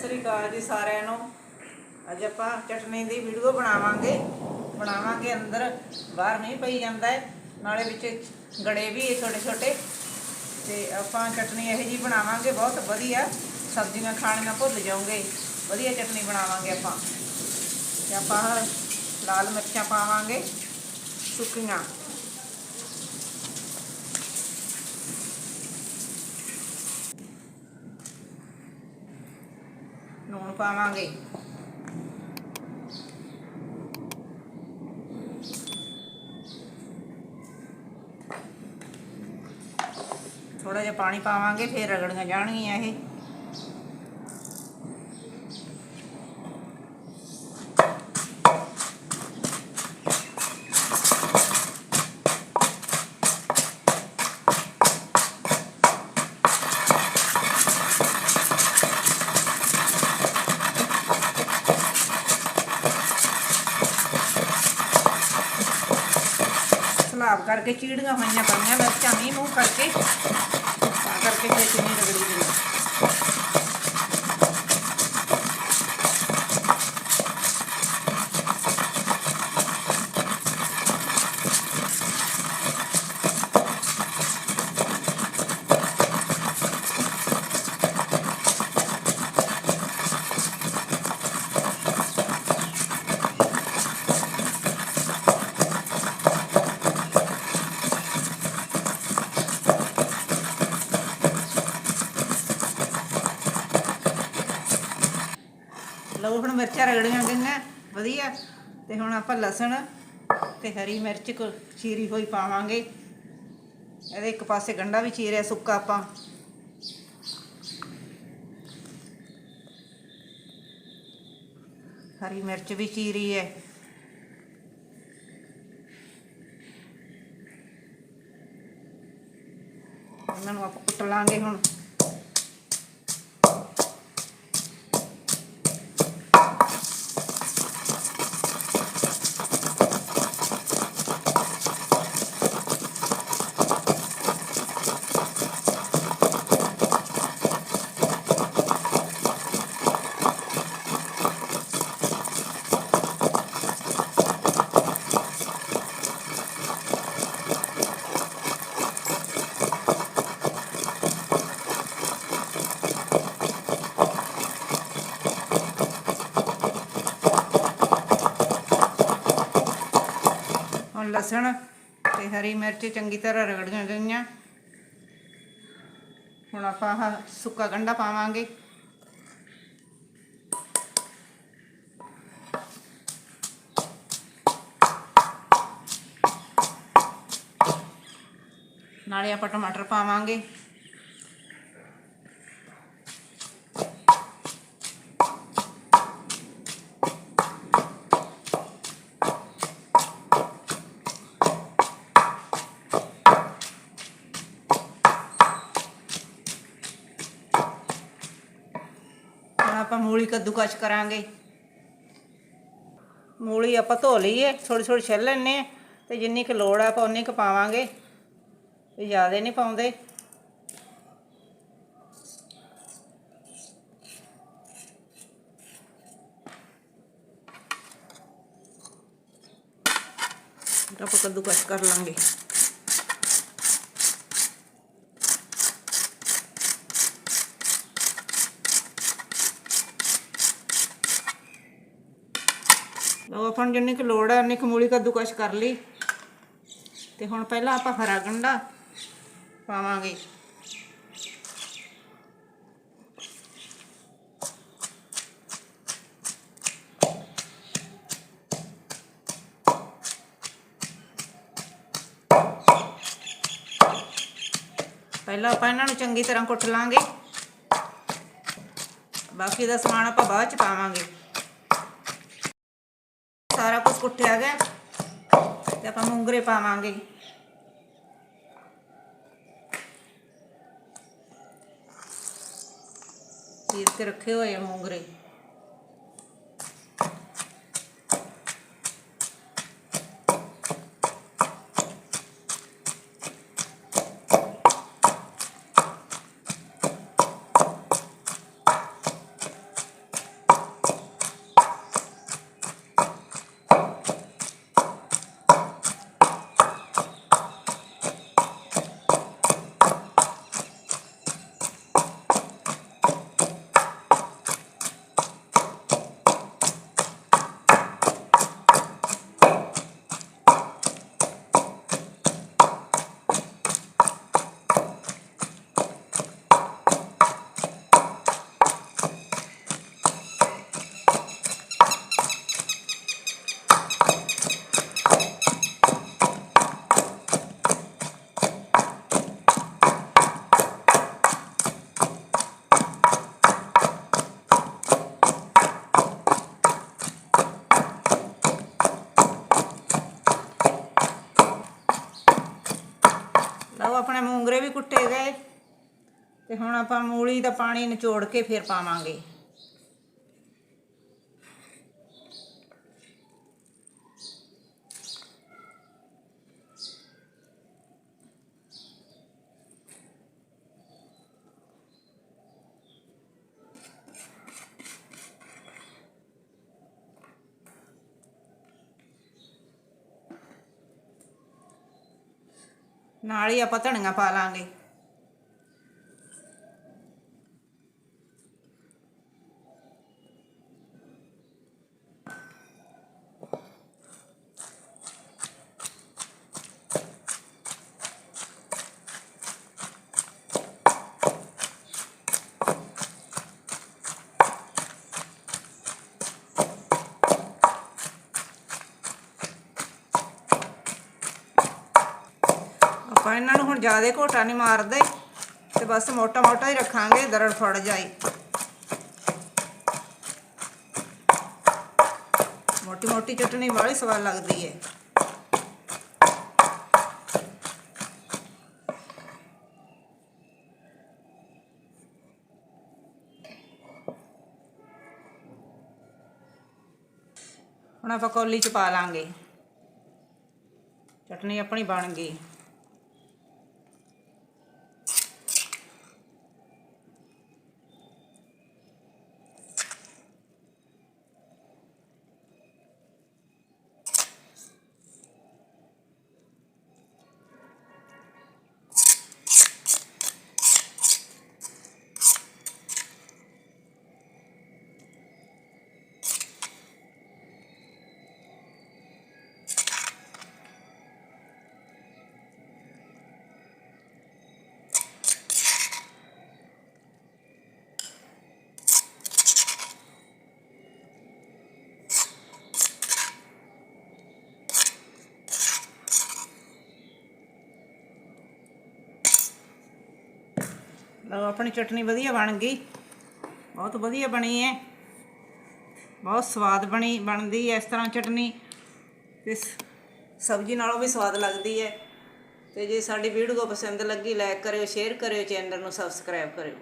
ਸ੍ਰੀ ਅਕਾਲ ਜੀ ਸਾਰਿਆਂ ਨੂੰ। ਅੱਜ ਆਪਾਂ ਚਟਨੀ ਦੀ ਵੀਡੀਓ ਬਣਾਵਾਂਗੇ। ਬਣਾਵਾਂਗੇ ਅੰਦਰ। ਬਾਹਰ ਨਹੀਂ ਪਈ ਜਾਂਦਾ ਹੈ। ਨਾਲੇ ਵਿੱਚ ਗੜੇ ਵੀ ਹੈ ਛੋਟੇ ਛੋਟੇ। ਤੇ ਆਪਾਂ ਚਟਨੀ ਇਹੋ ਜੀ ਬਣਾਵਾਂਗੇ। ਬਹੁਤ ਵਧੀਆ। ਸਬਜ਼ੀਆਂ ਖਾਣੀਆਂ ਭੁੱਲ ਜਾਓਗੇ। ਵਧੀਆ ਚਟਨੀ ਬਣਾਵਾਂਗੇ ਆਪਾਂ। ਤੇ ਆਪਾਂ ਲਾਲ ਮਿਰਚਾਂ ਪਾਵਾਂਗੇ। ਸੁੱਕੀਆਂ। ਪਾਵਾਂਗੇ। ਥੋੜਾ ਜਿਹਾ ਪਾਣੀ ਪਾਵਾਂਗੇ ਫਿਰ ਰਗੜੀਆਂ ਜਾਣਗੀਆਂ ਇਹ। ਸਲਾਬ ਕਰਕੇ ਚੀੜੀਆਂ ਹੋਈਆਂ ਪਈਆਂ ਮਿਰਚਾਂ ਮੀਂਹ ਮੂੰਹ ਕਰਕੇ ਕਰਕੇ ਫਿਰ ਚੀਨੀ ਰਗੜੀ ਗਈ ਲਓ ਹੁਣ ਮਿਰਚਾਂ ਰਗੜੀਆਂ ਗਈਆਂ। ਵਧੀਆ। ਤੇ ਹੁਣ ਆਪਾਂ ਲਸਣ ਤੇ ਹਰੀ ਮਿਰਚ ਕੋ ਚੀਰੀ ਹੋਈ ਪਾਵਾਂਗੇ। ਇਹਦੇ ਇੱਕ ਪਾਸੇ ਗੰਡਾ ਵੀ ਚੀਰਿਆ, ਸੁੱਕਾ ਆਪਾਂ। ਹਰੀ ਮਿਰਚ ਵੀ ਚੀਰੀ ਹੈ ਇਹਨਾਂ ਨੂੰ ਆਪਾਂ ਕੁੱਟ ਲਾਂਗੇ ਹੁਣ। ਲਸਣ ਤੇ ਹਰੀ ਮਿਰਚ ਚੰਗੀ ਤਰ੍ਹਾਂ ਰਗੜੀਆਂ ਗਈਆਂ ਹੁਣ ਆਪਾਂ ਆਹ ਸੁੱਕਾ ਗੰਢਾ ਪਾਵਾਂਗੇ। ਨਾਲੇ ਆਪਾਂ ਟਮਾਟਰ ਪਾਵਾਂਗੇ। ਆਪਾਂ ਮੂਲੀ ਕੱਦੂਕਸ਼ ਕਰਾਂਗੇ। ਮੂਲੀ ਆਪਾਂ ਧੋ ਲਈਏ ਥੋੜੀ ਥੋੜੀ ਛਿੱਲ ਲੈਣੇ ਆ ਤੇ ਜਿੰਨੀ ਕੁ ਲੋੜ ਆ ਆਪਾਂ ਉਨੀ ਕੁ ਪਾਵਾਂਗੇ। ਇਹ ਜ਼ਿਆਦਾ ਨਹੀਂ ਪਾਉਂਦੇ। ਤਾਂ ਆਪਾਂ ਕੱਦੂਕਸ਼ ਕਰ ਲਾਂਗੇ। ਲਓ ਆਪਾਂ ਨੂੰ ਜਿੰਨੀ ਕੁ ਲੋੜ ਹੈ ਉਨੀ ਕੁ ਮੂਲੀ ਕੱਦੂਕਸ਼ ਕਰ ਲਈ। ਤੇ ਹੁਣ ਪਹਿਲਾਂ ਆਪਾਂ ਹਰਾ ਗੰਢਾ ਪਾਵਾਂਗੇ। ਪਹਿਲਾਂ ਆਪਾਂ ਇਹਨਾਂ ਨੂੰ ਚੰਗੀ ਤਰ੍ਹਾਂ ਕੁੱਟ ਲਾਂਗੇ। ਬਾਕੀ ਦਾ ਸਮਾਨ ਆਪਾਂ ਬਾਅਦ ਚ ਪਾਵਾਂਗੇ। ਕੁੱਟਿਆ ਗਿਆ। ਤੇ ਆਪਾਂ ਮੂੰਗਰੇ ਪਾਵਾਂਗੇ। ਚੀਰ ਕੇ ਰੱਖੇ ਹੋਏ ਆ ਮੂੰਗਰੇ। ਆਪਣੇ ਮੂੰਗਰੇ ਵੀ ਕੁੱਟੇ ਗਏ ਤੇ ਹੁਣ ਆਪਾਂ ਮੂਲੀ ਦਾ ਪਾਣੀ ਨਿਚੋੜ ਕੇ ਫਿਰ ਪਾਵਾਂਗੇ। ਨਾਲ ਹੀ ਆਪਾਂ ਧਨੀਆ ਪਾ ਲਾਂਗੇ ਆਪਾਂ ਇਹਨਾਂ ਨੂੰ ਹੁਣ ਜ਼ਿਆਦਾ ਘੋਟਾ ਨਹੀਂ ਮਾਰਦੇ। ਤੇ ਬਸ ਮੋਟਾ ਮੋਟਾ ਹੀ ਰੱਖਾਂਗੇ, ਦਰੜ ਫੜ ਜਾਏ ਮੋਟੀ ਮੋਟੀ ਚਟਣੀ ਵਾਲੀ ਸਵਾਦ ਲੱਗਦੀ ਹੈ ਹੁਣ ਆਪਾਂ ਕੌਲੀ ਚ ਪਾ ਲਾਂਗੇ। ਚਟਣੀ ਆਪਣੀ ਬਣ ਗਈ। ਲਓ, ਆਪਣੀ ਚਟਨੀ ਵਧੀਆ ਬਣ ਗਈ। ਬਹੁਤ ਵਧੀਆ ਬਣੀ ਹੈ। ਬਹੁਤ ਸਵਾਦ ਬਣੀ, ਬਣਦੀ ਹੈ ਇਸ ਤਰ੍ਹਾਂ ਚਟਨੀ। ਤੇ ਸਬਜ਼ੀ ਨਾਲੋਂ ਵੀ ਸਵਾਦ ਲੱਗਦੀ ਹੈ। ਤੇ ਜੇ ਸਾਡੀ ਵੀਡੀਓ ਪਸੰਦ ਲੱਗੀ ਲਾਈਕ ਕਰਿਓ ਸ਼ੇਅਰ ਕਰਿਓ ਚੈਨਲ ਨੂੰ ਸਬਸਕ੍ਰਾਈਬ ਕਰਿਓ।